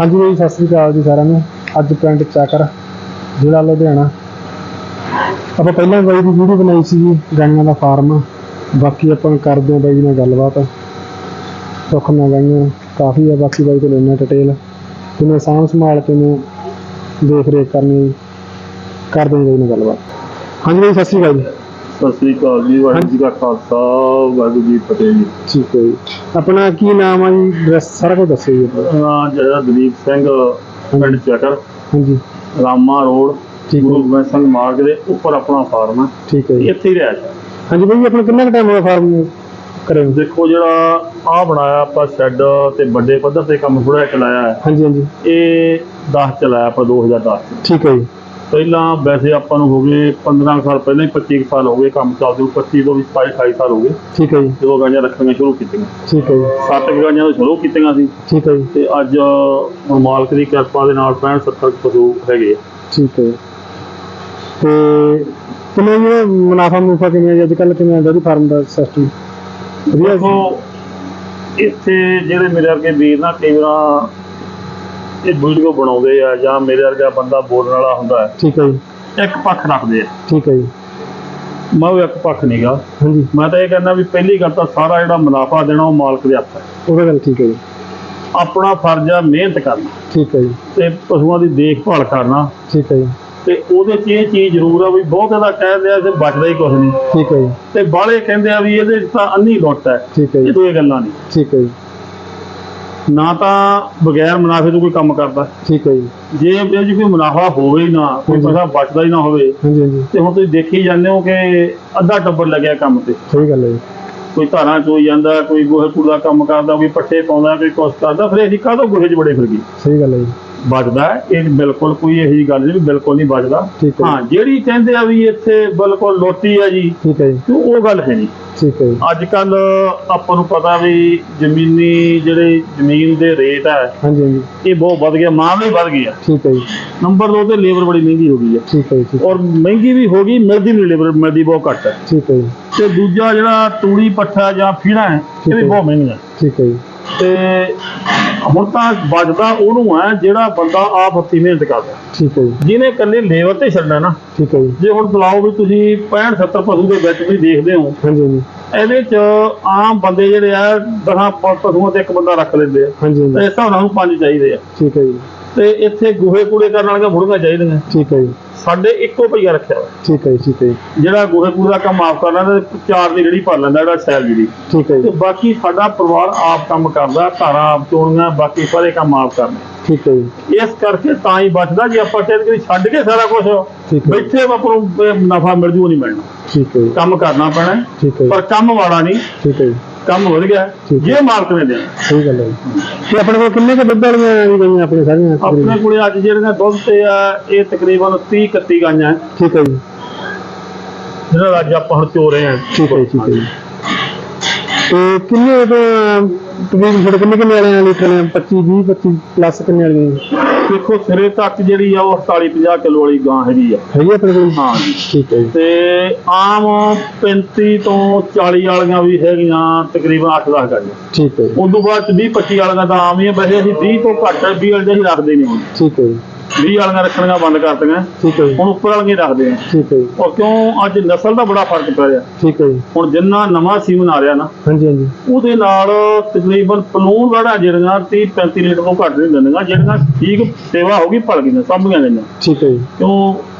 ਹਾਂਜੀ ਬਾਈ, ਸਤਿ ਸ੍ਰੀ ਅਕਾਲ ਜੀ ਸਾਰਿਆਂ ਨੂੰ। ਅੱਜ ਪਿੰਡ ਚਾਕਰ, ਜ਼ਿਲ੍ਹਾ ਲੁਧਿਆਣਾ। ਆਪਾਂ ਪਹਿਲਾਂ ਬਾਈ ਦੀ ਵੀਡੀਓ ਬਣਾਈ ਸੀ ਜੀ ਗਾਈਆਂ ਦਾ ਫਾਰਮ। ਬਾਕੀ ਆਪਾਂ ਕਰਦੇ ਹਾਂ ਬਾਈ ਨਾਲ ਗੱਲਬਾਤ। ਸੁੱਖ ਨਾਲ ਗਾਈਆਂ, ਕਾਫੀ ਆ ਬਾਕੀ ਬਾਈ ਤੋਂ ਲੈਣਾ ਡਿਟੇਲ ਕਿਵੇਂ ਸਾਂਭ ਸੰਭਾਲ ਕੇ ਨੂੰ ਦੇਖ ਰੇਖ ਕਰਨੀ। ਕਰਦੇ ਹਾਂ ਬਾਈ ਨਾਲ ਗੱਲਬਾਤ। ਹਾਂਜੀ ਬਾਈ, ਸਤਿ ਸ੍ਰੀ ਅਕਾਲ ਜੀ। ਸਤਿ ਸ੍ਰੀ ਅਕਾਲ ਜੀ ਵਾਹਿਗੁਰੂ ਜੀ ਕਾ ਖਾਲਸਾ ਵਾਹਿਗੁਰੂ ਜੀ ਕੀ ਫਤਿਹ ਜੀ। ਠੀਕ ਹੈ ਜੀ। ਆਪਣਾ ਕੀ ਨਾਮ ਆ ਜੀ? ਐਡਰੈਸ ਸਾਰਾ ਕੁਝ ਦੱਸੋ ਜੀ। ਆਪਣਾ। ਜਿਹੜਾ ਦਲੀਪ ਸਿੰਘ ਪਿੰਡ ਚੱਕਰ। ਹਾਂਜੀ। ਰਾਮਾ ਰੋਡ ਠੀਕ ਗੁਰੂ ਗੋਬਿੰਦ ਸਿੰਘ ਮਾਰਗ ਦੇ ਉੱਪਰ ਆਪਣਾ ਫਾਰਮ ਹੈ ਠੀਕ ਹੈ ਜੀ। ਇੱਥੇ ਹੀ ਰਹਿ ਹਾਂਜੀ ਬਾਈ ਆਪਣਾ ਕਿੰਨਾ ਕੁ ਟਾਈਮ ਹੋਇਆ ਫਾਰਮ ਕਰੇ ਨੂੰ? ਦੇਖੋ ਜਿਹੜਾ ਆ ਬਣਾਇਆ ਆਪਾਂ ਸ਼ੈੱਡ ਤੇ ਵੱਡੇ ਪੱਧਰ ਤੇ ਕੰਮ ਥੋੜਾ ਚਲਾਇਆ ਹੈ। ਹਾਂਜੀ ਹਾਂਜੀ। ਇਹ 10 ਚਲਾਇਆ ਆਪਾਂ 2010 ਚ ਠੀਕ ਹੈ ਜੀ। ਪਹਿਲਾਂ ਵੈਸੇ ਆਪਾਂ ਨੂੰ ਹੋ ਗਏ 15 ਸਾਲ ਪਹਿਲਾਂ ਹੀ 25 ਕੁ ਸਾਲ ਹੋ ਗਏ ਕੰਮ ਚੱਲਦੇ ਨੂੰ 25 ਤੋਂ ਵੀ 27 28 ਸਾਲ ਹੋ ਗਏ। ਠੀਕ ਹੈ ਜੀ। ਜਦੋਂ ਗਾਂਆਂ ਰੱਖਣੀਆਂ ਸ਼ੁਰੂ ਕੀਤੀਆਂ। ਠੀਕ ਹੈ ਜੀ। ਸੱਤ ਕੁ ਗਾਂਆਂ ਤੋਂ ਸ਼ੁਰੂ ਕੀਤੀਆਂ ਸੀ। ਠੀਕ ਹੈ ਜੀ। ਤੇ ਅੱਜ ਹੁਣ ਮਾਲਕ ਦੀ ਕਿਰਪਾ ਦੇ ਨਾਲ 65 70 ਕੁ ਪਸ਼ੂ ਹੈਗੇ ਆ। ਠੀਕ ਹੈ। ਤੇ ਕਿਵੇਂ ਜਿਹੜਾ ਮੁਨਾਫਾ ਮੁਨਾਫਾ ਕਿਵੇਂ ਅੱਜ ਕੱਲ ਕਿਵੇਂ ਡੇਅਰੀ ਫਾਰਮ ਦਾ ਸਿਸਟਮ ਵਧੀਆ ਦੇਖੋ ਇੱਥੇ ਜਿਹੜੇ ਮੇਰੇ ਵਰਗੇ ਵੀਰ ਨਾ ਕਈ ਵਾਰ ਇਹ ਵੀਡੀਓ ਬਣਾਉਂਦੇ ਆ ਜਾਂ ਮੇਰੇ ਵਰਗਾ ਬੰਦਾ ਬੋਲਣ ਵਾਲਾ ਹੁੰਦਾ ਹੈ। ਠੀਕ ਹੈ ਜੀ। ਇੱਕ ਪੱਖ ਰੱਖਦੇ ਆ। ਠੀਕ ਹੈ ਜੀ। ਮੈਂ ਉਹ ਇੱਕ ਪੱਖ ਨਹੀਂਗਾ ਹਾਂਜੀ। ਮੈਂ ਤਾਂ ਇਹ ਕਹਿੰਦਾ ਵੀ ਪਹਿਲੀ ਗੱਲ ਤਾਂ ਸਾਰਾ ਜਿਹੜਾ ਮੁਨਾਫਾ ਦੇਣਾ ਉਹ ਮਾਲਕ ਦੇ ਹੱਥ ਹੈ। ਉਹਦਾ ਗੱਲ ਠੀਕ ਹੈ ਜੀ। ਆਪਣਾ ਫਰਜ਼ ਆ ਮਿਹਨਤ ਕਰਨਾ। ਠੀਕ ਹੈ ਜੀ। ਤੇ ਪਸ਼ੂਆਂ ਦੀ ਦੇਖਭਾਲ ਕਰਨਾ। ਠੀਕ ਹੈ ਜੀ। ਤੇ ਉਹਦੇ 'ਚ ਇਹ ਚੀਜ਼ ਜ਼ਰੂਰ ਆ ਵੀ ਬਹੁਤ ਇਹਦਾ ਕਹਿੰਦੇ ਆ ਕਿ ਬਚਦਾ ਹੀ ਕੁਝ ਨਹੀਂ ਠੀਕ ਹੈ ਜੀ। ਤੇ ਬਾਹਲੇ ਕਹਿੰਦੇ ਆ ਵੀ ਇਹਦੇ 'ਚ ਤਾਂ ਅੰਨੀ ਲੁੱਟ ਹੈ। ਠੀਕ ਹੈ ਇਹ ਜੀ ਦੋਏ ਗੱਲਾਂ ਨਹੀਂ ਠੀਕ ਹੈ ਜੀ। ਨਾ ਤਾਂ ਬਗੈਰ ਮੁਨਾਫੇ ਤੋਂ ਕੋਈ ਕੰਮ ਕਰਦਾ। ਠੀਕ ਹੈ ਜੀ। ਜੇ ਇਹ 'ਚ ਕੋਈ ਮੁਨਾਫਾ ਹੋਵੇ ਹੀ ਨਾ ਕੋਈ। ਪੈਸਾ ਬਚਦਾ ਹੀ ਨਾ ਹੋਵੇ ਹਾਂਜੀ ਹਾਂਜੀ। ਤੇ ਹੁਣ ਤੁਸੀਂ ਦੇਖੀ ਜਾਂਦੇ ਹੋ ਕਿ ਅੱਧਾ ਟੱਬਰ ਲੱਗਿਆ ਕੰਮ ਤੇ। ਸਹੀ ਗੱਲ ਹੈ ਜੀ। ਕੋਈ ਧਾਰਾਂ ਚੋਈ ਜਾਂਦਾ ਕੋਈ ਗੋਹੇ ਕੂੜੇ ਕੰਮ ਕਰਦਾ ਕੋਈ ਪੱਠੇ ਪਾਉਂਦਾ ਕੋਈ ਕੁਛ ਕਰਦਾ ਫਿਰ ਅਸੀਂ ਕਾਹਤੋਂ ਗੋਹੇ 'ਚ ਬੜੇ ਫਿਰ ਗਏ ਸਹੀ ਗੱਲ ਹੈ ਜੀ। ਹੈ, ਇਹ ਬਿਲਕੁਲ ਕੋਈ ਇਹੋ ਗੱਲ ਨਹੀਂ ਵੀ ਬਿਲਕੁਲ ਨਹੀਂ ਠੀਕ ਹੈ ਹਾਂ ਜਿਹੜੀ ਕਹਿੰਦੇ ਆ ਵੀ ਇੱਥੇ ਬਿਲਕੁਲ ਲੋਟੀ ਆ ਜੀ ਠੀਕ ਹੈ ਜੀ। ਤੇ ਉਹ ਗੱਲ ਹੈ ਨਹੀਂ। ਠੀਕ ਹੈ ਜੀ। ਅੱਜ ਕੱਲ ਆਪਾਂ ਨੂੰ ਪਤਾ ਵੀ ਜ਼ਮੀਨੀ ਜਿਹੜੇ ਜ਼ਮੀਨ ਦੇ ਰੇਟ ਹੈ ਹਾਂਜੀ ਹਾਂਜੀ। ਇਹ ਬਹੁਤ ਵੱਧ ਗਿਆ ਮਾਮਲੇ ਵੱਧ ਗਏ ਆ ਠੀਕ ਹੈ ਜੀ। ਨੰਬਰ 2 ਤੇ ਲੇਬਰ ਬੜੀ ਮਹਿੰਗੀ ਹੋ ਗਈ ਹੈ। ਠੀਕ ਹੈ ਜੀ ਠੀਕ- ਔਰ ਮਹਿੰਗੀ ਵੀ ਹੋ ਗਈ ਮਿਲਦੀ ਨਹੀਂ ਲੇਬਰ ਮਿਲਦੀ ਬਹੁਤ ਘੱਟ ਹੈ। ਠੀਕ ਹੈ ਜੀ। ਤੇ ਦੂਜਾ ਜਿਹੜਾ ਤੂੜੀ ਪੱਠਾ ਜਾਂ ਫੀਣਾ ਹੈ ਇਹ ਵੀ ਹੈ। ਬਹੁਤ ਮਹਿੰਗਾ ਠੀਕ ਹੈ ਜੀ। ਤੇ ਹੁਣ ਤਾਂ ਬਚਦਾ ਉਹਨੂੰ ਹੈ ਜਿਹੜਾ ਬੰਦਾ ਆਪ ਹੱਥੀਂ ਮਿਹਨਤ ਕਰਦਾ। ਠੀਕ ਹੈ ਜੀ। ਜਿਹਨੇ ਇਕੱਲੇ ਲੇਬਰ ਤੇ ਛੱਡਣਾ ਨਾ ਠੀਕ ਹੈ ਜੀ। ਜੇ ਹੁਣ ਬੁਲਾਓ ਵੀ ਤੁਸੀਂ 65 70 ਪਸ਼ੂ ਦੇ ਵਿੱਚ ਵੀ ਦੇਖਦੇ ਹੋ ਹਾਂਜੀ ਹਾਂਜੀ। ਇਹਦੇ ਚ ਆਮ ਬੰਦੇ ਜਿਹੜੇ ਆ ਦਸਾਂ ਪਸ਼ੂਆਂ ਤੇ ਇੱਕ ਬੰਦਾ ਰੱਖ ਲੈਂਦੇ ਆ। ਹਾਂਜੀ ਇਸ ਹਿਸਾਬ ਨਾਲ ਨੂੰ ਪੰਜ ਚਾਹੀਦੇ ਆ। ਠੀਕ ਹੈ ਜੀ। ਤੇ ਇੱਥੇ ਗੋਹੇ ਕੂੜੇ ਕਰਨ ਵਾਲੀਆਂ ਬੁੜੀਆਂ ਚਾਹੀਦੀਆਂ। ਠੀਕ ਹੈ ਜੀ। ਸਾਡੇ ਇੱਕੋ ਭਈਆ ਰੱਖਿਆ ਹੋਇਆ। ਠੀਕ ਹੈ ਜੀ ਠੀਕ ਹੈ ਜੀ। ਜਿਹੜਾ ਗੋਹੇ ਕੂੜੇ ਦਾ ਕੰਮ ਆਪ ਕਰਨਾ ਤੇ ਚਾਰ ਦੀ ਜਿਹੜੀ ਭਰ ਲੈਂਦਾ ਜਿਹੜਾ ਸੈਲ ਜਿਹੜੀ ਠੀਕ ਹੈ ਤੇ ਜੀ ਬਾਕੀ ਸਾਡਾ ਪਰਿਵਾਰ ਆਪ ਕੰਮ ਕਰਦਾ ਧਾਰਾਂ ਆਪ ਚੋਣੀਆਂ ਬਾਕੀ ਸਾਰੇ ਕੰਮ ਆਪ ਕਰਨੇ ਠੀਕ ਹੈ ਜੀ। ਇਸ ਕਰਕੇ ਤਾਂ ਹੀ ਬਚਦਾ ਜੇ ਆਪਾਂ ਕਿ ਛੱਡ ਕੇ ਸਾਰਾ ਕੁਝ ਠੀਕ ਹੈ ਬੈਠੇ ਆਪਾਂ ਨੂੰ ਨਫਾ ਮਿਲ ਜੂ ਨਹੀਂ ਮਿਲਣਾ। ਠੀਕ ਹੈ ਜੀ। ਕੰਮ ਕਰਨਾ ਪੈਣਾ। ਹੈ, ਠੀਕ ਹੈ ਜੀ। ਪਰ ਕੰਮ ਵਾਲਾ ਨਹੀਂ। ਠੀਕ ਹੈ ਜੀ। ਕੰਮ ਵਧ ਗਿਆ ਠੀਕ। ਜੇ ਮਾਲਕ ਨੇ ਦੇਣਾ। ਸਹੀ ਗੱਲ ਹੈ ਜੀ। ਤੇ ਆਪਣੇ ਕੋਲ ਕਿੰਨੇ ਕੁ ਦੁੱਧ ਵਾਲੀਆਂ ਵੀ ਗਈਆਂ ਆਪਣੇ ਸਾਰੀਆਂ ਆਪਣੇ ਕੋਲੇ ਅੱਜ ਜਿਹੜੀਆਂ ਦੁੱਧ ਤੇ ਆ ਇਹ ਤਕਰੀਬਨ 30 31 ਗਾਈਆਂ। ਹੈ, ਠੀਕ ਹੈ ਜੀ। ਜਿਹਨਾਂ ਦਾ ਅੱਜ ਆਪਾਂ ਹੁਣ ਚੋ ਰਹੇ ਹਾਂ ਠੀਕ ਹੈ ਜੀ, ਠੀਕ ਹੈ ਜੀ। ਤੇ ਕਿੰਨੇ ਤੋਂ ਤਕਰੀਬਨ ਤੁਹਾਡੇ ਕਿੰਨੇ ਕਿੰਨੇ ਵਾਲੀਆਂ ਲੀਟਰ ਨੇ? 25 20 25 ਪਲੱਸ ਕਿੰਨੇ ਵਾਲੀਆਂ ਜੀ? ਦੇਖੋ ਸਿਰੇ ਤੱਕ ਜਿਹੜੀ ਆ ਉਹ 48 50 ਕਿਲੋ ਵਾਲੀ ਗਾਂ ਹੈਗੀ ਆ। ਹੈਗੀ ਆ ਆਪਣੇ ਕੋਲ ਹਾਂ ਜੀ। ਠੀਕ ਹੈ ਜੀ। ਤੇ ਆਮ 35 ਤੋਂ 40 ਵਾਲੀਆਂ ਵੀ ਹੈਗੀਆਂ ਤਕਰੀਬਨ 8-10 ਗਾਈਆਂ ਠੀਕ ਹੈ ਤੋਂ ਬਾਅਦ 20 25 ਵਾਲੀਆਂ ਤਾਂ ਆਮ ਹੀ ਆ ਵੈਸੇ ਅਸੀਂ 20 ਤੋਂ ਘੱਟ 20 ਵਾਲੀਆਂ ਹੀ ਰੱਖਦੇ ਨਹੀਂ ਹੁਣ। ਠੀਕ ਹੈ ਜੀ। 20 ਵਾਲੀਆਂ ਰੱਖਣੀਆਂ ਬੰਦ ਕਰਤੀਆਂ। ਠੀਕ ਹੈ ਜੀ। ਹੁਣ ਉੱਪਰ ਵਾਲੀਆਂ ਹੀ ਰੱਖਦੇ ਆ। ਠੀਕ ਹੈ ਜੀ। ਔਰ ਕਿਉਂ ਅੱਜ ਨਸਲ ਦਾ ਬੜਾ ਫ਼ਰਕ ਪੈ ਰਿਹਾ। ਠੀਕ ਹੈ ਜੀ। ਹੁਣ ਜਿੰਨਾ ਨਵਾਂ ਸੀਮਨ ਆ ਰਿਹਾ ਨਾ ਹਾਂਜੀ ਹਾਂਜੀ। ਉਹਦੇ ਨਾਲ ਤਕਰੀਬਨ ਪਲੂਣ ਵੜਾ ਜਿਹੜੀਆਂ 30 35 ਲੀਟਰ ਤੋਂ ਘੱਟ ਨਹੀਂ ਦਿੰਦੀਆਂ ਜਿਹੜੀਆਂ ਠੀਕ ਸੇਵਾ ਹੋ ਗਈ ਭਲ ਗਈਆਂ ਸਾਂਭੀਆਂ ਗਈਆਂ। ਠੀਕ ਹੈ ਜੀ। ਕਿਉਂ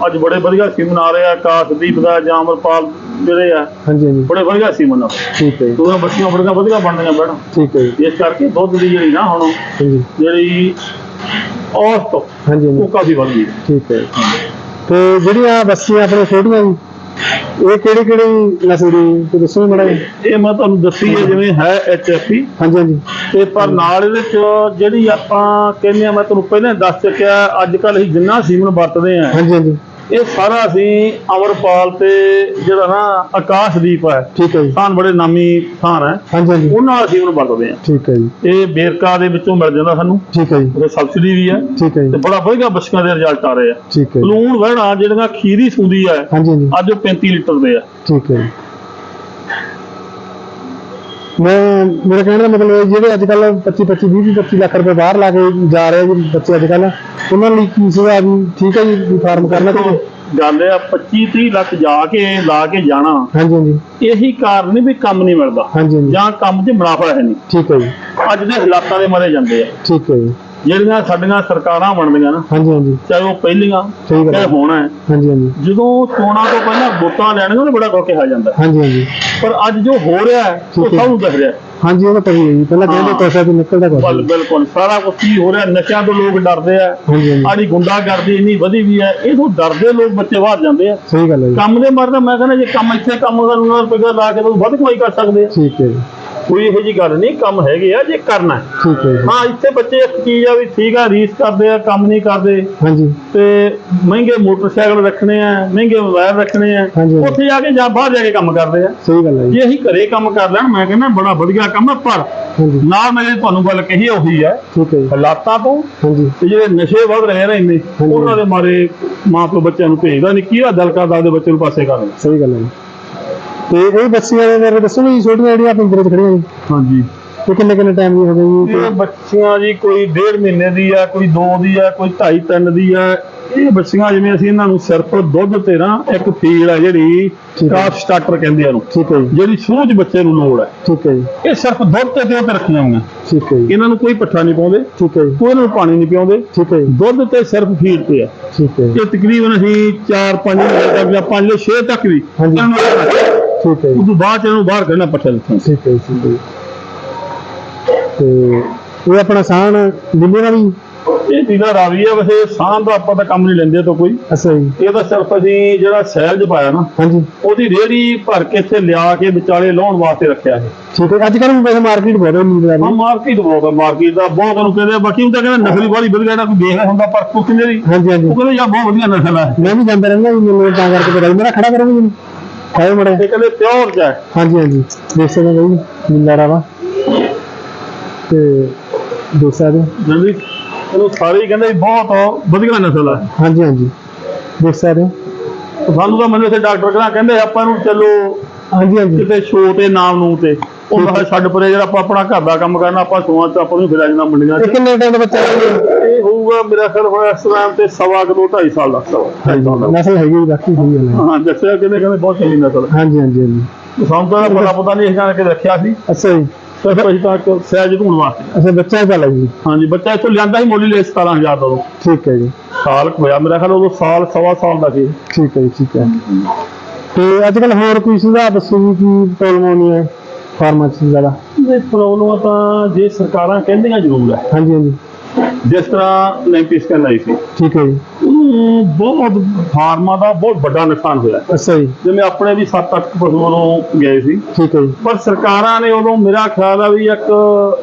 ਅੱਜ ਬੜੇ ਵਧੀਆ ਸੀਮਨ ਆ ਰਹੇ ਆ ਕਾਸਦੀਪ ਦਾ ਜਾਂ ਅਮਰਪਾਲ ਜਿਹੜੇ ਆ ਹਾਂਜੀ ਹਾਂਜੀ। ਬੜੇ ਵਧੀਆ ਸੀਮਨ ਆ। ਠੀਕ ਹੈ ਜੀ। ਦੋਵੇਂ ਬੱਚੀਆਂ ਬੜੀਆਂ ਵਧੀਆ ਬਣਦੀਆਂ ਬੈਣ। ਠੀਕ ਹੈ ਜੀ। ਇਸ ਕਰਕੇ ਦੁੱਧ ਦੀ ਜਿਹੜੀ ਨਾ ਹੁਣ ਜਿਹੜੀ ਔਸਤ ਹਾਂਜੀ ਉਹ ਹਾਂਜੀ ਕਾਫੀ ਵੱਧ ਗਈ। ਠੀਕ ਹੈ। ਤੇ ਜਿਹੜੀਆਂ ਬੱਸੀਆਂ ਆਪਣੇ ਛੋਟੀਆਂ ਜੀ ਇਹ ਕਿਹੜੀ ਕਿਹੜੀ ਨਸਲ ਦੀ ਤੇ ਦੱਸੋ ਮੜਾ ਇਹ ਮੈਂ ਤੁਹਾਨੂੰ ਦੱਸੀ ਹੈ ਜਿਵੇਂ ਹੈ ਐਚਐਫਪੀ ਹਾਂਜੀ ਹਾਂਜੀ। ਤੇ ਪਰ ਨਾਲ ਇਹਦੇ ਚ ਜਿਹੜੀ ਆਪਾਂ ਕਹਿੰਦੇ ਆ ਮੈਂ ਤੁਹਾਨੂੰ ਪਹਿਲਾਂ ਹੀ ਦੱਸ ਚੁੱਕਿਆ ਅੱਜ ਕੱਲ ਅਸੀਂ ਜਿੰਨਾ ਸੀਮਨ ਵਰਤਦੇ ਆ। ਹਾਂਜੀ ਹਾਂਜੀ। ਇਹ ਸਾਰਾ ਅਸੀਂ ਅਮਰਪਾਲ ਤੇ ਜਿਹੜਾ ਨਾ ਆਕਾਸ਼ਦੀਪ ਹੈ ਠੀਕ ਹੈ ਜੀ। ਥਾਨ ਬੜੇ ਨਾਮੀ ਥਾਨ ਹੈ। ਹਾਂਜੀ ਹਾਂਜੀ। ਉਹਨਾਂ ਨਾਲ ਅਸੀਂ ਉਹਨੂੰ ਵਰਤਦੇ ਆ ਠੀਕ ਹੈ ਜੀ। ਇਹ ਬੇਰਕਾ ਦੇ ਵਿੱਚੋਂ ਮਿਲ ਜਾਂਦਾ ਸਾਨੂੰ। ਠੀਕ ਹੈ ਜੀ। ਉਹਦੇ ਸਬਸਿਡੀ ਵੀ ਹੈ ਠੀਕ ਹੈ ਤੇ ਜੀ ਬੜਾ ਵਧੀਆ ਬਸ਼ਕਾਂ ਦੇ ਰਿਜ਼ਲਟ ਆ ਰਹੇ ਆ। ਠੀਕ ਹੈ ਜੀ। ਲੂਣ ਵਹਿਣਾ ਜਿਹੜੀਆਂ ਖੀਰੀ ਸੁੰਦੀ ਹੈ ਹਾਂਜੀ ਹਾਂਜੀ। ਅੱਜ ਉਹ 35 ਲੀਟਰ ਦੇ ਆ। ਠੀਕ ਹੈ ਜੀ। ਮੈਂ ਮੇਰਾ ਕਹਿਣ ਦਾ ਮਤਲਬ ਹੈ ਜਿਹੜੇ ਅੱਜ ਕੱਲ 25 25 20 25 ਲੱਖ ਰੁਪਏ ਬਾਹਰ ਲਾ ਕੇ ਜਾ ਰਹੇ ਜੀ ਬੱਚੇ ਅੱਜ ਕੱਲ ਉਹਨਾਂ ਲਈ ਕੀ ਸੁਝਾਅ ਵੀ ਠੀਕ ਹੈ ਜੀ ਫਾਰਮ ਕਰਨਾ ਚਾਹੀਦਾ ਗੱਲ ਆ 25 30 ਲੱਖ ਜਾ ਕੇ ਲਾ ਕੇ ਜਾਣਾ। ਹਾਂਜੀ ਹਾਂਜੀ। ਇਹੀ ਕਾਰਨ ਨਹੀਂ ਵੀ ਕੰਮ ਨਹੀਂ ਮਿਲਦਾ। ਹਾਂਜੀ ਹਾਂਜੀ। ਜਾਂ ਕੰਮ 'ਚ ਮੁਨਾਫਾ ਹੈ ਨਹੀਂ। ਠੀਕ ਹੈ ਜੀ। ਅੱਜ ਦੇ ਹਾਲਾਤਾਂ ਦੇ ਮਾਰੇ ਜਾਂਦੇ ਆ। ਠੀਕ ਹੈ ਜੀ। ਜਿਹੜੀਆਂ ਸਾਡੀਆਂ ਸਰਕਾਰਾਂ ਬਣਦੀਆਂ ਨਾ ਹਾਂਜੀ ਹਾਂਜੀ। ਚਾਹੇ ਉਹ ਪਹਿਲੀਆਂ ਚਾਹੇ ਹੁਣ ਹੈ। ਹਾਂਜੀ ਹਾਂਜੀ। ਜਦੋਂ ਚੋਣਾਂ ਤੋਂ ਪਹਿਲਾਂ ਵੋਟਾਂ ਲੈਣੀਆਂ ਉਹਨੂੰ ਬੜਾ ਕੁਝ ਕਿਹਾ ਜਾਂਦਾ। ਹਾਂਜੀ ਹਾਂਜੀ। ਪਰ ਅੱਜ ਜੋ ਹੋ ਰਿਹਾ ਹੈ ਉਹ ਠੀਕ ਹੈ। ਸਭ ਨੂੰ ਦਿਖ ਰਿਹਾ ਹੈ। ਹਾਂਜੀ ਉਹ ਤਾਂ ਪਤਾ ਹੀ ਹੈ ਜੀ। ਪਹਿਲਾਂ ਕਹਿੰਦੇ ਹਾਂ। ਕੋਸ਼ਾ ਤੋਂ ਨਿਕਲਦਾ ਬਲ ਕੋਸ਼ਾ ਬਿਲਕੁਲ। ਸਾਰਾ ਕੁਝ ਕੀ ਹੋ ਰਿਹਾ ਨਸ਼ਿਆਂ ਤੋਂ ਲੋਕ ਡਰਦੇ ਆ। ਹਾਂਜੀ ਹਾਂਜੀ। ਆੜੀ ਗੁੰਡਾਗਰਦੀ ਇੰਨੀ ਵਧੀ ਵੀ ਹੈ। ਇਹ ਤੋਂ ਡਰਦੇ ਲੋਕ ਬੱਚੇ ਬਾਹਰ ਜਾਂਦੇ ਆ। ਸਹੀ ਗੱਲ ਹੈ ਜੀ। ਕੰਮ ਦੇ ਮਰਦਾ ਮੈਂ ਕਹਿੰਦਾ ਜੇ ਕੰਮ ਇੱਥੇ ਕੰਮ ਕਰਨ ਨਾਲ ਰੁਪਏ ਲਾ ਕੇ ਤਾਂ ਵੱਧ ਕਮਾਈ ਕਰ ਸਕਦੇ ਆ। ਠੀਕ ਹੈ ਜੀ। ਕੋਈ ਇਹੋ ਜੀ ਗੱਲ ਨਹੀਂ ਕੰਮ ਹੈਗੇ ਆ ਜੇ ਕਰਨਾ ਹੈ। ਠੀਕ ਹੈ ਜੀ। ਹਾਂ ਇੱਥੇ ਬੱਚੇ ਇੱਕ ਚੀਜ਼ ਆ ਵੀ ਠੀਕ ਆ ਰੀਸ ਕਰਦੇ ਆ ਕੰਮ ਨਹੀਂ ਕਰਦੇ। ਹਾਂਜੀ। ਤੇ ਮਹਿੰਗੇ ਮੋਟਰਸਾਈਕਲ ਰੱਖਣੇ ਆ ਮਹਿੰਗੇ ਮੋਬਾਈਲ ਰੱਖਣੇ ਆ ਹਾਂਜੀ। ਉੱਥੇ ਜਾ ਕੇ ਜਾਂ ਬਾਹਰ ਜਾ ਕੇ ਕੰਮ ਕਰਦੇ ਆ। ਸਹੀ ਗੱਲ ਹੈ ਜੀ। ਜੇ ਅਸੀਂ ਘਰੇ ਕੰਮ ਕਰ ਲੈਣ ਮੈਂ ਕਹਿੰਦਾ ਬੜਾ ਵਧੀਆ ਕੰਮ ਹੈ ਪਰ ਹਾਂਜੀ। ਨਾਲ ਮੈਂ ਜਿਹੜੀ ਤੁਹਾਨੂੰ ਗੱਲ ਕਹੀ ਉਹੀ ਹੈ ਠੀਕ ਹੈ ਜੀ। ਹਾਲਾਤਾਂ ਤੋਂ ਹਾਂਜੀ। ਤੇ ਜਿਹੜੇ ਨਸ਼ੇ ਵੱਧ ਰਹੇ ਨੇ ਇੰਨੇ ਹਾਂਜੀ। ਉਹਨਾਂ ਦੇ ਮਾਰੇ ਮਾਂ ਪਿਓ ਬੱਚਿਆਂ ਨੂੰ ਭੇਜਦਾ ਨਹੀਂ ਕੀ ਦਿਲ ਕਰਦਾ ਉਹਦੇ ਬੱਚੇ ਨੂੰ ਪਾਸੇ ਕਰਨ ਸਹੀ ਗੱਲ ਹੈ ਜੀ। ਤੇ ਇਹ ਬੱਚੀਆਂ ਦੇ ਬਾਰੇ ਦੱਸੋ ਜੀ ਛੋਟੀਆਂ ਜਿਹੜੀਆਂ ਆਪਣੇ ਅੰਦਰ ਖੜੀਆਂ ਜੀ। ਹਾਂਜੀ। ਇਹ ਕਿੰਨੇ ਕਿੰਨੇ ਟਾਈਮ ਦੀ ਹੋ ਗਈ ਜੀ ਇਹ ਬੱਚੀਆਂ ਜੀ ਕੋਈ ਡੇਢ ਮਹੀਨੇ ਦੀ ਆ ਕੋਈ 2 ਦੀ ਆ ਕੋਈ 2.5 3 ਦੀ ਆ। ਇਹ ਬੱਚੀਆਂ ਜਿਵੇਂ ਅਸੀਂ ਇਹਨਾਂ ਨੂੰ ਸਿਰਫ ਦੁੱਧ ਤੇ ਨਾ ਇੱਕ ਫੀਡ ਆ ਜਿਹੜੀ। ਕਾਫ ਸਟਾਰਟਰ ਕਹਿੰਦੇ ਆ ਨੂੰ ਠੀਕ ਹੈ ਜੀ। ਜਿਹੜੀ ਸ਼ੁਰੂ ਚ ਬੱਚੇ ਨੂੰ ਲੋੜ ਹੈ ਠੀਕ ਹੈ ਜੀ। ਇਹ ਸਿਰਫ ਦੁੱਧ ਤੇ ਤੇ ਤੇ ਰੱਖੀਆਂ ਹੋਈਆਂ। ਠੀਕ ਹੈ ਜੀ। ਇਹਨਾਂ ਨੂੰ ਕੋਈ ਪੱਠਾ ਨਹੀਂ ਪਾਉਂਦੇ ਠੀਕ ਹੈ ਜੀ। ਕੋਈ ਇਹਨਾਂ ਨੂੰ ਪਾਣੀ ਨਹੀਂ ਪਿਆਉਂਦੇ। ਠੀਕ ਹੈ ਜੀ। ਦੁੱਧ ਤੇ ਸਿਰਫ ਫੀਡ ਤੇ ਆ। ਠੀਕ ਹੈ ਇਹ ਤਕਰੀਬਨ ਅਸੀਂ 4 5 ਤੱਕ ਜਾਂ 5 ਤੋਂ 6 ਤੱਕ ਵੀ ਹਾਂਜੀ। ਇਹਨਾਂ ਨੂੰ। ਠੀਕ ਹੈ ਜੀ। ਉਸ ਤੋਂ ਬਾਅਦ 'ਚ ਇਹਨੂੰ ਬਾਹਰ ਕੱਢਣਾ ਪੱਠੇ ਲਿਖਣ ਠੀਕ ਹੈ ਜੀ, ਠੀਕ ਹੈ ਜੀ। ਤੇ ਇਹ ਆਪਣਾ ਸਾਨ ਦਿੱਲੀ ਦਾ ਵੀ ਇਹ ਚੀਜ਼ਾਂ ਰਾਵੀ ਆ ਵੈਸੇ ਸਾਹ ਦਾ ਆਪਾਂ ਤਾਂ ਕੰਮ ਨਹੀਂ ਲੈਂਦੇ ਤੋਂ ਕੋਈ। ਅੱਛਾ ਜੀ। ਇਹ ਤਾਂ ਸਿਰਫ ਅਸੀਂ ਜਿਹੜਾ ਸੈਲਜ ਪਾਇਆ ਨਾ ਹਾਂਜੀ। ਉਹਦੀ ਰੇੜੀ ਭਰ ਕੇ ਇੱਥੇ ਲਿਆ ਕੇ ਵਿਚਾਲੇ ਲਾਉਣ ਵਾਸਤੇ ਰੱਖਿਆ ਹੈ ਠੀਕ ਹੈ ਅੱਜ ਕੱਲ੍ਹ ਵੈਸੇ ਮਾਰਕੀਟ ਬਹੁਤ ਹੈ ਨੀਂਦ ਹਾਂ ਵਾਲੀ ਮਾਰਕੀਟ ਬਹੁਤ ਹੈ ਮਾਰਕੀਟ ਦਾ ਬਹੁਤ ਨੂੰ ਕਹਿੰਦੇ ਆ, ਬਾਕੀ ਉਹ ਤਾਂ ਕਹਿੰਦਾ ਨਸਲੀ ਵਾਲੀ ਵਧੀਆ ਨਾ ਕੋਈ ਦੇਖਦਾ ਹੁੰਦਾ ਪਰ ਨਹੀਂ ਦੀ ਹਾਂਜੀ ਹਾਂਜੀ। ਉਹ ਕਹਿੰਦੇ ਯਾਰ ਬਹੁਤ ਵਧੀਆ ਨਸਲ ਹੈ ਮੈਂ ਵੀ ਜਾਂਦਾ ਰਹਿੰਦਾ ਜੀ ਮੈਨੂੰ ਤਾਂ ਕਰਕੇ ਪਤਾ ਨੀ। ਮੇਰਾ ਖੜਾ ਕਰੋਗੇ ਜੀ। ਖਾਓ ਮੜਾ ਇਹ ਕਹਿੰਦੇ ਪਿਓਰ ਹੈ। ਹਾਂਜੀ ਹਾਂਜੀ। ਦੇਖ ਸਕਦੇ ਹੋ ਜੀ ਨੀਲਾ ਰਾਵਾ ਤੇ ਦੇਖ ਸਕਦੇ ਹੋ। ਜਲਦੀ। ਇਹਨੂੰ ਸਾਰੇ ਹੀ ਕਹਿੰਦੇ ਵੀ ਬਹੁਤ ਵਧੀਆ ਨਸਲ ਹੈ ਹਾਂਜੀ ਹਾਂਜੀ। ਦੇਖ ਸਕਦੇ ਹੋ। ਤੇ ਸਾਨੂੰ ਤਾਂ ਮੈਨੂੰ ਇੱਥੇ ਡਾਕਟਰ ਕਹਿੰਦੇ ਆਪਾਂ ਨੂੰ ਚਲੋ ਹਾਂਜੀ ਹਾਂਜੀ। ਕਿਤੇ ਸ਼ੋਅ ਤੇ ਨਾਮ ਨੂੰ ਤੇ। ਉਹ ਮੈਂ ਕਿਹਾ ਛੱਡ ਪਰੇ ਜਿਹੜਾ ਆਪਾਂ ਆਪਣਾ ਘਰ ਦਾ ਕੰਮ ਕਰਨਾ ਆਪਾਂ ਸੋਆਂ ਚ ਆਪਾਂ ਨੂੰ ਫਿਰਿਆ ਜਾਂਦਾ ਮੰਡੀਆਂ ਇਹ 'ਚ ਕਿੰਨੇ ਟਾਈਮ ਦਾ ਬੱਚਾ ਹੈ? ਇਹ ਹੋਊਗਾ ਮੇਰਾ ਖਿਆਲ ਹੋਇਆ ਇਸ ਟਾਈਮ ਤੇ ਸਵਾ ਕੁ ਦੋ ਢਾਈ ਸਾਲ ਦਾ ਸਵਾ ਢਾਈ ਸਾਲ ਦਾ। ਨਸਲ ਹੈਗੀ ਜੀ, ਬਾਕੀ ਸਹੀ ਗੱਲ ਹੈ। ਹਾਂ ਦੱਸਿਆ ਕਹਿੰਦੇ ਕਹਿੰਦੇ ਬਹੁਤ ਚੰਗੀ ਨਸਲ ਹੈ। ਹਾਂਜੀ ਹਾਂਜੀ ਹਾਂਜੀ। ਸਾਨੂੰ ਤਾਂ ਪਤਾ ਪਤਾ ਨਹੀਂ ਇਸ ਜਾਣ ਕੇ ਰੱਖਿਆ ਸੀ। ਅੱਛਾ ਜੀ। ਸਿਰਫ ਅਸੀਂ ਤਾਂ ਸਹਿਜ ਧੂਣ ਵਾਸਤੇ। ਅੱਛਾ ਬੱਚਾ ਹੀ ਪਾਲਾ ਜੀ ਹਾਂਜੀ ਬੱਚਾ ਇੱਥੋਂ ਲਿਆਂਦਾ ਸੀ ਮੁੱਲ ਲੈ 17000 ਦਾ ਉਦੋਂ ਠੀਕ ਹੈ ਜੀ। ਸਾਲ ਕੁ ਹੋਇਆ ਮੇਰਾ ਖਿਆਲ ਉਦੋਂ ਸਾਲ ਸਵਾ ਸਾਲ ਦਾ ਸੀ। ਠੀਕ ਹੈ ਜੀ ਠੀਕ ਹੈ। ਤੇ ਅੱਜ ਕੱਲ ਹੋਰ ਕੋਈ ਸੁਝਾਅ ਦੱਸੋ ਜੀ ਕੀ ਪ੍ਰੋਬਲਮ ਆਉਣੀ ਹੈ? ਫਾਰਮਾਂ 'ਚ ਜ਼ਿਆਦਾ ਇਹ ਪ੍ਰੋਬਲਮ ਤਾਂ ਜੇ ਸਰਕਾਰਾਂ ਕਹਿੰਦੀਆਂ ਜ਼ਰੂਰ ਹੈ। ਹਾਂਜੀ ਹਾਂਜੀ। ਜਿਸ ਤਰ੍ਹਾਂ ਲੈਂਪਿਸ ਕਰਨ ਆਈ ਸੀ। ਠੀਕ ਹੈ ਜੀ। ਉਹਨੂੰ ਬਹੁਤ ਫਾਰਮਾਂ ਦਾ ਬਹੁਤ ਵੱਡਾ ਨੁਕਸਾਨ ਹੋਇਆ। ਅੱਛਾ ਜੀ। ਜਿਵੇਂ ਆਪਣੇ ਵੀ 7-8 ਪਸ਼ੂ ਉਦੋਂ ਗਏ ਸੀ। ਠੀਕ ਹੈ ਜੀ। ਪਰ ਸਰਕਾਰਾਂ ਨੇ ਉਦੋਂ ਮੇਰਾ ਖਿਆਲ ਆ ਵੀ ਇੱਕ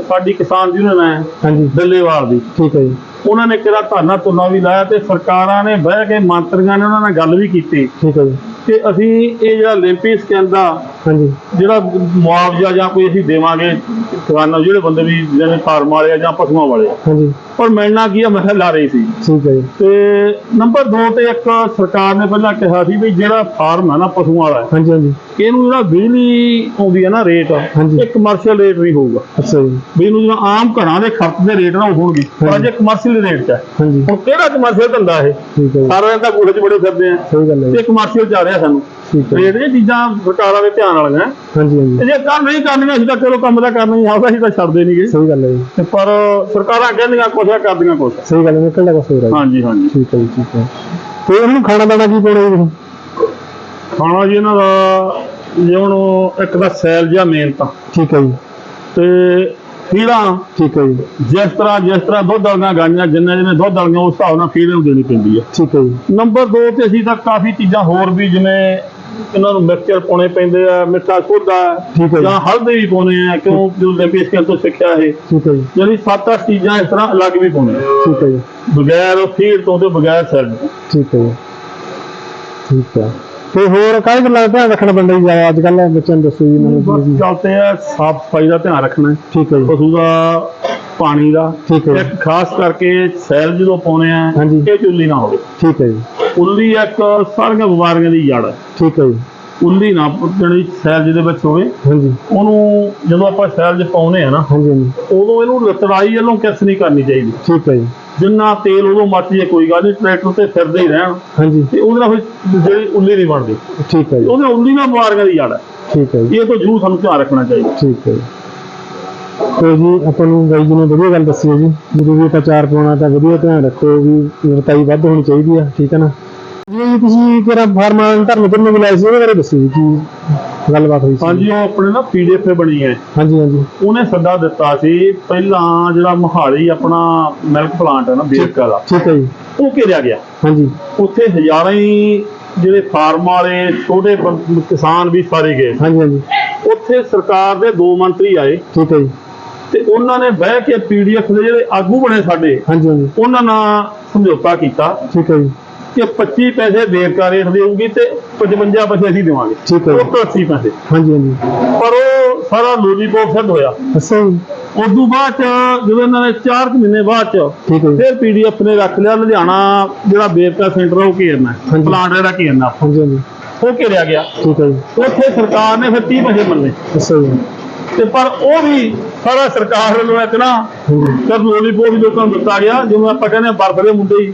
ਸਾਡੀ ਕਿਸਾਨ ਯੂਨੀਅਨ ਹੈ ਹਾਂਜੀ। ਡੱਲੇਵਾਲ ਦੀ। ਠੀਕ ਹੈ ਜੀ। ਉਹਨਾਂ ਨੇ ਕਿਹੜਾ ਧਰਨਾ ਧੁਰਨਾ ਵੀ ਲਾਇਆ ਤੇ ਸਰਕਾਰਾਂ ਨੇ ਬਹਿ ਕੇ ਮੰਤਰੀਆਂ ਨੇ ਉਹਨਾਂ ਨਾਲ ਗੱਲ ਵੀ ਕੀਤੀ। ਠੀਕ ਹੈ ਜੀ। ਕਿ ਅਸੀਂ ਇਹ ਜਿਹੜਾ ਲਿੰਪੀ ਸਕੈਨ ਦਾ ਹਾਂਜੀ। ਜਿਹੜਾ ਮੁਆਵਜ਼ਾ ਜਾਂ ਕੋਈ ਅਸੀਂ ਦੇਵਾਂਗੇ ਕਿਸਾਨਾਂ ਨੂੰ ਜਿਹੜੇ ਬੰਦੇ ਵੀ ਜਿਵੇਂ ਫਾਰਮ ਵਾਲੇ ਆ ਜਾਂ ਪਸ਼ੂਆਂ ਵਾਲੇ। ਆ ਹਾਂਜੀ। ਪਰ ਮਿਲਣਾ ਕੀ ਆ ਮਹਿਲ ਲਾ ਰਹੀ ਸੀ। ਠੀਕ ਹੈ ਜੀ। ਤੇ ਨੰਬਰ 2 ਤੇ ਇੱਕ ਸਰਕਾਰ ਨੇ ਪਹਿਲਾਂ ਕਿਹਾ ਸੀ ਵੀ ਜਿਹੜਾ ਫਾਰਮ ਹੈ ਨਾ ਪਸ਼ੂਆਂ ਵਾਲਾ ਹਾਂਜੀ ਹਾਂਜੀ। ਇਹਨੂੰ ਜਿਹੜਾ ਬਿਜਲੀ ਆਉਂਦੀ ਹੈ ਨਾ ਰੇਟ ਹਾਂਜੀ। ਇਹ ਕਮਰਸ਼ੀਅਲ ਰੇਟ ਨਹੀਂ ਹੋਊਗਾ। ਅੱਛਾ ਜੀ। ਵੀ ਇਹਨੂੰ ਜਿਹੜਾ ਆਮ ਘਰਾਂ ਦੇ ਖਰਚ ਦੇ ਰੇਟ ਨਾਲ ਹੋਣਗੇ ਪਰ। ਜੇ ਕਮਰਸ਼ੀਅਲ ਰੇਟ 'ਚ ਹੈ ਹਾਂਜੀ। ਹੁਣ ਕਿਹੜਾ ਕਮਰਸ਼ੀਅਲ ਧੰਦਾ ਇਹ? ਠੀਕ ਹੈ ਜੀ। ਸਾਰਾ ਦਿਨ ਤਾਂ ਗੂੜੇ 'ਚ ਬੜੇ ਫਿਰਦੇ ਆ। ਸਹੀ ਗੱਲ ਹੈ ਤੇ ਜੀ ਕਮਰਸ਼ੀਅਲ ਚ ਆ ਰਿਹਾ ਸਾਨੂੰ। ਠੀਕ ਹੈ। ਰੇਟ ਇਹ ਚੀਜ਼ਾਂ ਸਰਕਾਰਾਂ ਦੇ ਧਿਆਨ ਵਾਲੀਆਂ ਹੈ। ਹਾਂਜੀ ਹਾਂਜੀ। ਤੇ ਜੇ ਕੰਮ ਨਹੀਂ ਕਰਨੀਆਂ ਅਸੀਂ ਤਾਂ ਚਲੋ ਕੰਮ ਤਾਂ ਕਰਨਾ ਹੀ ਆਉਂਦਾ ਅਸੀਂ ਤਾਂ ਛੱਡਦੇ ਨਹੀਂਗੇ ਸਹੀ ਗੱਲ ਹੈ ਜੀ। ਪਰ ਸਰਕਾਰਾਂ ਕਹਿੰਦੀਆਂ ਕੁਛ ਆ ਕਰਦੀਆਂ ਕੁਛ ਆ। ਸਹੀ ਗੱਲ ਹੈ ਨਿਕਲਦਾ ਕੁਛ ਹੋਰ ਹੈ ਜੀ। ਹਾਂਜੀ ਹਾਂਜੀ। ਠੀਕ ਹੈ ਜੀ ਠੀਕ ਹੈ। ਤੇ ਉਹਨੂੰ ਖਾਣਾ ਦਾਣਾ ਕੀ ਪਾਉਣਾ ਜੀ ਤੁਸੀਂ? ਖਾਣਾ ਜੀ ਇਹਨਾਂ ਦਾ ਜੇ ਹੁਣ ਇੱਕ ਦਾ ਸੈਲ ਜਿਹਾ ਮੇਨ ਤਾਂ। ਠੀਕ ਹੈ ਜੀ। ਤੇ ਫੀਡਾਂ ਠੀਕ ਹੈ ਜੀ। ਜਿਸ ਤਰ੍ਹਾਂ ਜਿਸ ਤਰ੍ਹਾਂ ਦੁੱਧ ਵਾਲੀਆਂ ਗਾਈਆਂ ਜਿੰਨੇ ਜਿੰਨੇ ਦੁੱਧ ਵਾਲੀਆਂ ਉਸ ਹਿਸਾਬ ਨਾਲ ਫੀਡ ਨੂੰ ਦੇਣੀ ਪੈਂਦੀ ਹੈ। ਠੀਕ ਹੈ ਜੀ। ਨੰਬਰ 2 ਤੇ ਅਸੀਂ ਤਾਂ ਕਾਫੀ ਚੀਜ਼ਾਂ ਹੋਰ ਵੀ ਜਿਵੇਂ ਇਹਨਾਂ ਨੂੰ ਮਿਕਸਚਰ ਪਾਉਣੇ ਪੈਂਦੇ ਆ ਮਿੱਠਾ ਸੋਡਾ ਠੀਕ ਹੈ ਜੀ। ਜਾਂ ਹਲਦੀ ਵੀ ਪਾਉਣੇ ਆ ਕਿਉਂ ਜਦੋਂ ਲੈਂਪੀਸ ਕੇ ਤੋਂ ਸਿੱਖਿਆ ਇਹ। ਠੀਕ ਹੈ ਜੀ। ਯਾਨੀ 7-8 ਚੀਜ਼ਾਂ ਇਸ ਤਰ੍ਹਾਂ ਅਲੱਗ ਵੀ ਪਾਉਣੇ। ਠੀਕ ਹੈ ਜੀ। ਬਗੈਰ ਫੀਡ ਤੋਂ ਤੇ ਬਗੈਰ ਸੈੱਲ ਠੀਕ ਹੈ ਜੀ। ਠੀਕ ਹੈ। ਤੇ ਹੋਰ ਕਾਹਦੇ ਗੱਲਾਂ ਦਾ ਧਿਆਨ ਰੱਖਣਾ ਪੈਂਦਾ ਜੀ? ਅੱਜ ਕੱਲ੍ਹ ਬੱਚਿਆਂ ਨੂੰ ਦੱਸੋ ਜੀ ਮੈਨੂੰ ਜੀ। ਚੱਲਦੇ ਆ ਸਾਫ਼ ਸਫ਼ਾਈ ਦਾ ਧਿਆਨ ਰੱਖਣਾ। ਠੀਕ ਹੈ ਜੀ। ਪਸ਼ੂ ਦਾ ਪਾਣੀ ਦਾ। ਠੀਕ ਹੈ ਜੀ। ਇੱਕ ਖਾਸ ਕਰਕੇ ਸੈਲ ਜਦੋਂ ਪਾਉਣੇ ਆ। ਇਹ ਚੁੱਲੀ ਨਾ ਹੋਵੇ। ਠੀਕ ਹੈ ਜੀ। ਉੱਲੀ ਇੱਕ ਸਾਰੀਆਂ ਬਿਮਾਰੀਆਂ ਦੀ ਜੜ ਹੈ। ਠੀਕ ਹੈ ਜੀ। ਉੱਲੀ ਨਾ ਜਿਹੜੀ ਸੈਲ ਜਿਹਦੇ ਵਿੱਚ ਹੋਵੇ। ਹਾਂਜੀ। ਉਹਨੂੰ ਜਦੋਂ ਆਪਾਂ ਸੈਲ 'ਚ ਪਾਉਨੇ ਆ ਨਾ ਹਾਂਜੀ ਹਾਂਜੀ। ਉਦੋਂ ਇਹਨੂੰ ਲਤੜਾਈ ਵੱਲੋਂ ਕਿਸ ਨਹੀਂ ਕਰਨੀ ਚਾਹੀਦੀ। ਠੀਕ ਹੈ ਜੀ। ਜਿੰਨਾ ਤੇਲ ਉਦੋਂ ਮੱਚ ਜੇ ਕੋਈ ਗੱਲ ਨਹੀਂ ਟਰੈਕਟਰ ਤੇ ਫਿਰਦੇ ਹੀ ਰਹਿਣ। ਹਾਂਜੀ। ਤੇ ਉਹਦੇ ਨਾਲ ਫਿਰ ਜਿਹੜੀ ਉੱਲੀ ਨਹੀਂ ਬਣਦੀ। ਠੀਕ ਹੈ ਜੀ। ਉਹਦੇ ਉੱਲੀ ਨਾਲ ਬਿਮਾਰੀਆਂ ਦੀ ਜੜ ਹੈ। ਠੀਕ ਹੈ ਜੀ। ਇਹ ਤੋਂ ਜ਼ਰੂਰ ਸਾਨੂੰ ਧਿਆਨ ਰੱਖਣਾ ਚਾਹੀਦਾ। ਠੀਕ ਹੈ ਜੀ। ਤੇ ਜੀ ਆਪਾਂ ਨੂੰ ਬਾਈ ਜੀ ਨੇ ਵਧੀਆ ਗੱਲ ਦੱਸੀ ਹੈ ਜੀ। ਜਦੋਂ ਵੀ ਆਪਾਂ ਚਾਰ ਪਾਉਣਾ ਤਾਂ ਵਧੀਆ ਧਿਆਨ ਰੱਖੋ ਵੀ ਰਤਾਈ ਵੱਧ ਹੋਣੀ ਚਾਹੀਦੀ ਆ ਠੀਕ ਹੈ ਨਾ? ਜੀ ਤੁਸੀਂ ਕਿਹੜਾ ਫਾਰਮਾਂ ਧਰਮ ਕਿੰਨੇ ਬੁਲਾਏ ਸੀ ਉਹਦੇ ਬਾਰੇ ਦੱਸੋ ਜੀ ਕੀ ਗੱਲਬਾਤ ਹੋਈ ਸੀ। ਹਾਂਜੀ ਉਹ ਆਪਣੇ ਨਾ ਪੀਡੀਐਫ ਬਣੀ ਹੈ। ਹਾਂਜੀ ਹਾਂਜੀ। ਉਹਨੇ ਸੱਦਾ ਦਿੱਤਾ ਸੀ ਪਹਿਲਾਂ ਜਿਹੜਾ ਮਹਾਲੀ ਆਪਣਾ ਮਿਲਕ ਪਲਾਂਟ ਹੈ ਨਾ ਬੇਰਕਾ ਦਾ ਠੀਕ ਹੈ ਜੀ। ਉਹ ਘੇਰਿਆ ਗਿਆ। ਹਾਂਜੀ। ਉੱਥੇ ਹਜ਼ਾਰਾਂ ਹੀ ਜਿਹੜੇ ਫਾਰਮ ਵਾਲੇ ਛੋਟੇ ਬੰ- ਕਿਸਾਨ ਵੀ ਸਾਰੇ ਗਏ। ਹਾਂਜੀ ਹਾਂਜੀ। ਉੱਥੇ ਸਰਕਾਰ ਦੇ ਦੋ ਮੰਤਰੀ ਆਏ। ਠੀਕ ਹੈ ਜੀ। ਤੇ ਉਹਨਾਂ ਨੇ ਬਹਿ ਕੇ ਪੀਡੀਐਫ ਦੇ ਜਿਹੜੇ ਆਗੂ ਬਣੇ ਸਾਡੇ ਹਾਂਜੀ ਹਾਂਜੀ। ਉਹਨਾਂ ਨਾਲ ਸਮਝੌਤਾ ਕੀਤਾ। ਠੀਕ ਹੈ ਜੀ। ਕਿ 25 ਪੈਸੇ ਬੇਰਕਾ ਰੇਟ ਦੇਊਗੀ ਤੇ 55 ਪੈਸੇ ਅਸੀਂ ਦੇਵਾਂਗੇ। ਠੀਕ ਹੈ। ਉਹ ਤੋਂ 80 ਪੈਸੇ। ਹਾਂਜੀ ਹਾਂਜੀ। ਪਰ ਉਹ ਸਾਰਾ ਲੋਲੀਪੌਪ ਸਿੱਧ ਹੋਇਆ। ਅੱਛਾ ਉਸ ਤੋਂ ਬਾਅਦ ਜਦੋਂ ਇਹਨਾਂ ਨੇ 4 ਮਹੀਨੇ ਬਾਅਦ ਚ ਫਿਰ ਪੀਡੀਐਫ ਨੇ ਰੱਖ ਲਿਆ ਲੁਧਿਆਣਾ ਜਿਹੜਾ ਬੇਰਕਾ ਸੈਂਟਰ ਉਹ ਘੇਰਨਾ। ਪਲਾਂਟ ਜਿਹੜਾ ਘੇਰਨਾ। ਹਾਂਜੀ ਹਾਂਜੀ। ਉਹ ਘੇਰਿਆ ਗਿਆ। ਠੀਕ ਹੈ ਜੀ। ਉੱਥੇ ਸਰਕਾਰ ਨੇ ਫਿਰ 30 ਪੈਸੇ ਮੰਨੇ। ਅੱਛਾ ਜੀ। ਤੇ ਪਰ ਉਹ ਵੀ ਸਾਰਾ ਸਰਕਾਰ ਵੱਲੋਂ ਇੱਕ ਨਾ ਹਾਂਜੀ। ਕਰ ਲੋਲੀਪੌਪ ਲੋਕਾਂ ਨੂੰ ਦਿੱਤਾ ਗਿਆ ਜਿਵੇਂ ਆਪਾਂ ਕਹਿੰਦੇ ਆ ਬਰਫ ਦੇ ਮੁੰਡੇ ਹੀ।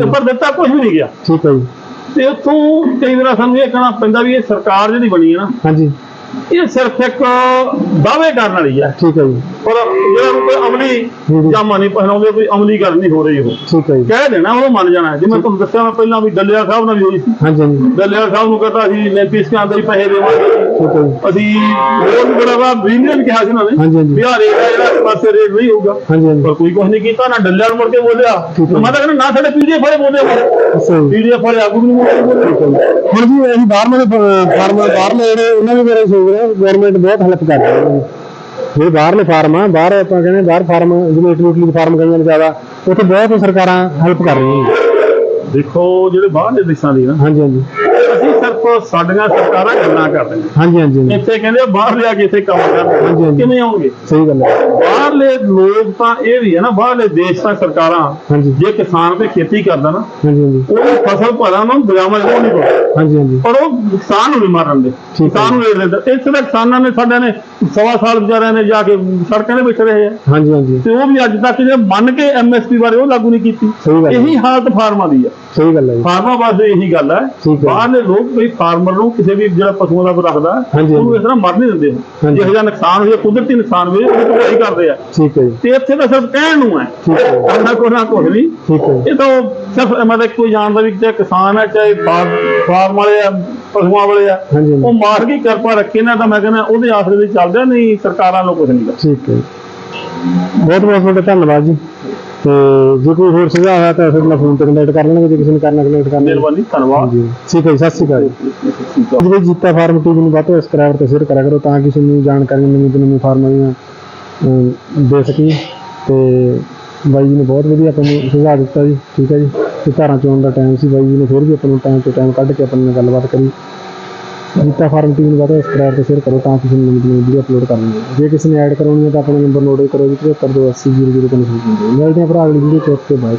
ਤੇ ਪਰ ਦਿੱਤਾ ਕੁਝ ਵੀ ਨਹੀਂ ਗਿਆ। ਠੀਕ ਹੈ ਜੀ। ਤੇ ਉੱਥੋਂ ਕਈ ਵਾਰ ਸਾਨੂੰ ਇਹ ਕਹਿਣਾ ਪੈਂਦਾ ਵੀ ਇਹ ਸਰਕਾਰ ਜਿਹੜੀ ਬਣੀ ਹੈ ਨਾ ਹਾਂਜੀ। ਇਹ ਸਿਰਫ ਇੱਕ ਦਾਅਵੇ ਕਰਨ ਵਾਲੀ ਹੈ। ਠੀਕ ਹੈ ਜੀ। ਪਰ ਜਿਹੜਾ ਨੂੰ ਕੋਈ ਅਮਲੀ। ਜਾਮਾ ਨਹੀਂ ਪਹਿਨਾਉਂਦੇ ਕੋਈ ਅਮਲੀ ਗੱਲ ਨਹੀਂ ਹੋ ਰਹੀ ਉਹ। ਠੀਕ ਹੈ ਜੀ। ਕਹਿ ਦੇਣਾ ਉਹ ਮੰਨ ਜਾਣਾ। ਜਿਵੇਂ ਤੁਹਾਨੂੰ ਦੱਸਿਆ ਮੈਂ ਪਹਿਲਾਂ ਵੀ ਡੱਲਿਆ ਸਾਹਿਬ ਨਾਲ ਵੀ ਹੋਈ ਸੀ। ਹਾਂਜੀ ਹਾਂਜੀ। ਡੱਲਿਆ ਸਾਹਿਬ ਨੂੰ ਕਹਤਾ ਸੀ ਲੈਂਪੀਸ ਕੇ ਅੰਦਰ ਹੀ ਪੈਸੇ ਦੇਵਾਂਗੇ। ਠੀਕ ਹੈ ਜੀ। ਅਸੀਂ ਹੋਰ ਵੀ ਬੜਾ ਵਾ ਬਿਲੀਅਨ ਕਿਹਾ ਸੀ ਉਹਨਾਂ ਨੇ। ਹਾਂਜੀ ਹਾਂਜੀ। ਵੀ ਜਿਹੜਾ ਪਾਸੇ ਰੇਟ ਨਹੀਂ ਹੋਊਗਾ। ਹਾਂਜੀ ਹਾਂਜੀ। ਪਰ ਕੋਈ ਕੁਝ ਨਹੀਂ ਕੀਤਾ ਨਾ ਡੱਲਿਆ ਨੂੰ ਮੁੜ ਕੇ ਬੋਲਿਆ। ਮੈਂ ਤਾਂ ਕਹਿੰਦਾ ਨਾ ਸਾਡੇ ਪੀਡੀਐਫ ਵਾਲੇ ਬੋਲਦੇ ਪੀਡੀਐਫ ਵਾਲੇ ਆਗੂ ਵੀ ਨਹੀਂ ਬੋਲਦੇ। ਹੁਣ ਜੀ ਅਸੀਂ ਬਾਹਰਲੇ ਫਾਰਮ ਬਾਹਰਲੇ ਜਿਹੜੇ ਉਹਨਾਂ ਦੇ ਬਾਰੇ ਸੋਚ ਰਹੇ ਗਵਰਨਮੈਂਟ ਬਹੁਤ ਹੈਲਪ ਕਰ ਰਹੀ ਹੈ ਜੀ ਇਹ ਬਾਹਰਲੇ ਫਾਰਮ ਆ ਬਾਹਰ ਆਪਾਂ ਕਹਿੰਦੇ ਬਾਹਰ ਫਾਰਮ ਜਿਵੇਂ ਇਟਲੀ ਇਟਲੀ ਫਾਰਮ ਕਈਆਂ ਨੇ ਜ਼ਿਆਦਾ ਉੱਥੇ ਬਹੁਤ ਸਰਕਾਰਾਂ ਹੈਲਪ ਕਰ ਰਹੀਆਂ ਨੇ। ਦੇਖੋ ਜਿਹੜੇ ਬਾਹਰਲੇ ਦੇਸ਼ਾਂ ਦੀ ਨਾ ਹਾਂਜੀ ਹਾਂਜੀ। ਅਸੀਂ ਸਿਰਫ ਸਾਡੀਆਂ ਸਰਕਾਰਾਂ ਗੱਲਾਂ ਕਰਦੇ ਨੇ ਹਾਂਜੀ ਹਾਂਜੀ। ਇੱਥੇ ਕਹਿੰਦੇ ਬਾਹਰ ਲਿਆ ਕੇ ਇੱਥੇ ਕੰਮ ਕਰਨ। ਕਿਵੇਂ ਆਉਣਗੇ? ਸਹੀ ਗੱਲ ਹੈ। ਬਾਹਰਲੇ ਲੋਕ ਤਾਂ ਇਹ ਵੀ ਹੈ ਨਾ ਬਾਹਰਲੇ ਦੇਸ਼ ਤਾਂ ਸਰਕਾਰਾਂ ਜੇ ਕਿਸਾਨ ਤੇ ਖੇਤੀ ਕਰਦਾ ਨਾ ਹਾਂਜੀ ਹਾਂਜੀ। ਉਹ ਫਸਲ ਭਰਾ ਉਹਨਾਂ ਨੂੰ ਚ ਨਹੀਂ ਪਾਉਂਦਾ ਹਾਂਜੀ ਹਾਂਜੀ। ਪਰ ਉਹ ਕਿਸਾਨ ਨੂੰ ਨਹੀਂ ਮਾਰਨ ਦੇ। ਕਿਸਾਨ ਨੂੰ ਰੇਟ ਦਿੰਦਾ। ਇੱਥੇ ਤਾਂ ਕਿਸਾਨਾਂ ਨੇ ਸਾਡਿਆਂ ਨੇ ਸਵਾ ਸਾਲ ਵਿਚਾਰਿਆਂ ਨੇ ਜਾ ਕੇ ਸੜਕਾਂ ਤੇ ਬੈਠੇ ਰਹੇ ਆ। ਹਾਂਜੀ ਹਾਂਜੀ। ਤੇ ਉਹ ਵੀ ਅੱਜ ਤੱਕ ਜੇ ਮੰਨ ਕੇ ਐਮਐਸਪੀ ਬਾਰੇ ਉਹ ਲਾਗੂ ਨਹੀਂ ਕੀਤੀ। ਇਹੀ ਹਾਲਤ ਫਾਰਮਾਂ ਦੀ ਆ ਸਹੀ ਗੱਲ ਹੈ ਜੀ। ਫਾਰਮਾਂ ਵਾਸਤੇ ਇਹੀ ਗੱਲ ਹੈ। ਬਾਹਰਲੇ ਲੋਕ ਕੋਈ ਫਾਰਮਰ ਨੂੰ ਕਿਸੇ ਵੀ ਜਿਹੜਾ ਪਸ਼ੂਆਂ ਦਾ ਰੱਖਦਾ ਉਹਨੂੰ। ਇਸ ਤਰ੍ਹਾਂ ਮਰ ਨਹੀਂ ਦਿੰਦੇ। ਜਿਹੋ ਜਿਹਾ ਨੁਕਸਾਨ ਹੋਇਆ ਕੁਦਰਤੀ ਨੁਕਸਾਨ ਹੋਇਆ ਉਹਦੀ ਭਰਪਾਈ ਕਰਦੇ ਆ। ਠੀਕ ਹੈ ਜੀ। ਤੇ ਇੱਥੇ ਤਾਂ ਸਿਰਫ ਕਹਿਣ ਨੂੰ ਹੈ। ਕਰਨਾ ਕੋਈ ਨਾ ਕੁਝ ਨਹੀਂ। ਠੀਕ ਹੈ। ਇਹ ਤਾਂ ਸਿਰਫ ਮਤਲਬ ਕੋਈ ਜਾਣਦਾ ਵੀ ਚਾਹੇ ਕਿਸਾਨ ਹੈ ਚਾਹੇ ਫਾਰਮ ਵਾਲੇ ਆ ਪਸ਼ੂਆਂ ਵਾਲੇ ਆ ਉਹ ਮਾਰ ਕੇ ਕਿਰਪਾ ਰੱਖੇ ਨਾ ਤਾਂ ਮੈਂ ਕਹਿੰਦਾ ਉਹਦੇ ਆਸਰੇ ਦੇ ਚੱਲਦੇ ਨਹੀਂ ਸਰਕਾਰਾਂ ਨੂੰ ਕੁਝ ਨਹੀਂ। ਠੀਕ ਹੈ ਬਹੁਤ ਬਹੁਤ ਤੁਹਾਡਾ ਧੰਨਵਾਦ ਜੀ। ਤੇ ਜੇ ਕੋਈ ਹੋਰ ਸੁਝਾਅ ਹੈ ਤਾਂ ਫਿਰ ਮੈਂ ਫੋਨ ਤੇ ਕੰਟੈਕਟ ਕਰ ਲੈਣਗੇ ਜੇ ਕਿਸੇ ਨੇ ਕਰਨਾ ਕੰਟੈਕਟ ਕਰਨਾ ਮਿਹਰਬਾਨੀ ਧੰਨਵਾਦ। ਹਾਂਜੀ। ਠੀਕ ਹੈ ਜੀ, ਸਤਿ ਸ਼੍ਰੀ ਅਕਾਲ ਜੀ। ਜਿਹੜੇ ਜੀਤਾ ਫਾਰਮ ਟੀਵੀ ਨੂੰ ਵੱਧ ਤੋਂ ਸਬਸਕ੍ਰਾਈਬ ਤੇ ਸ਼ੇਅਰ ਕਰਿਆ ਕਰੋ ਤਾਂ ਕਿ ਤੁਹਾਨੂੰ ਜਾਣਕਾਰੀ ਨਵੀਂ ਤੋਂ ਨਵੀਂ ਫਾਰਮਾਂ ਦੀਆਂ ਅਮ, ਦੇ ਸਕੀ ਤੇ ਬਾਈ ਜੀ ਨੇ ਬਹੁਤ ਵਧੀਆ ਆਪਾਂ ਨੂੰ ਸੁਝਾਅ ਦਿੱਤਾ ਜੀ। ਠੀਕ ਹੈ ਜੀ। ਤੇ ਧਾਰਾਂ ਚੋਣ ਦਾ ਟਾਈਮ ਸੀ ਬਾਈ ਜੀ ਨੇ ਫਿਰ ਵੀ ਆਪਾਂ ਨੂੰ ਟਾਈਮ ਤੋਂ ਟਾਈਮ ਕੱਢ ਕੇ ਆਪਾਂ ਨਾਲ ਗੱਲਬਾਤ ਕਰੀ। ਜੀਤਾ ਫਾਰਮ ਟੀਵੀ ਨੂੰ ਵੱਧ ਸਬਸਕ੍ਰਾਈਬ ਤੇ ਸ਼ੇਅਰ ਕਰੋ ਤਾਂ ਕਿ ਤੁਹਾਨੂੰ ਨਵੀਂ ਨਵੀਂ ਵੀਡੀਓ ਅਪਲੋਡ ਕਰਾਂਗੇ ਜੇ ਕਿਸੇ ਨੇ ਐਡ ਕਰਾਉਣੀ ਹੈ ਤਾਂ ਆਪਣਾ ਨੰਬਰ ਨੋਟ ਕਰੋ ਜੀ 7528 0003 ਮਿਲਦੇ ਹਾਂ ਭਰਾ ਅਗਲੀ ਵੀਡੀਓ ਚ ਓਕੇ ਬਾਏ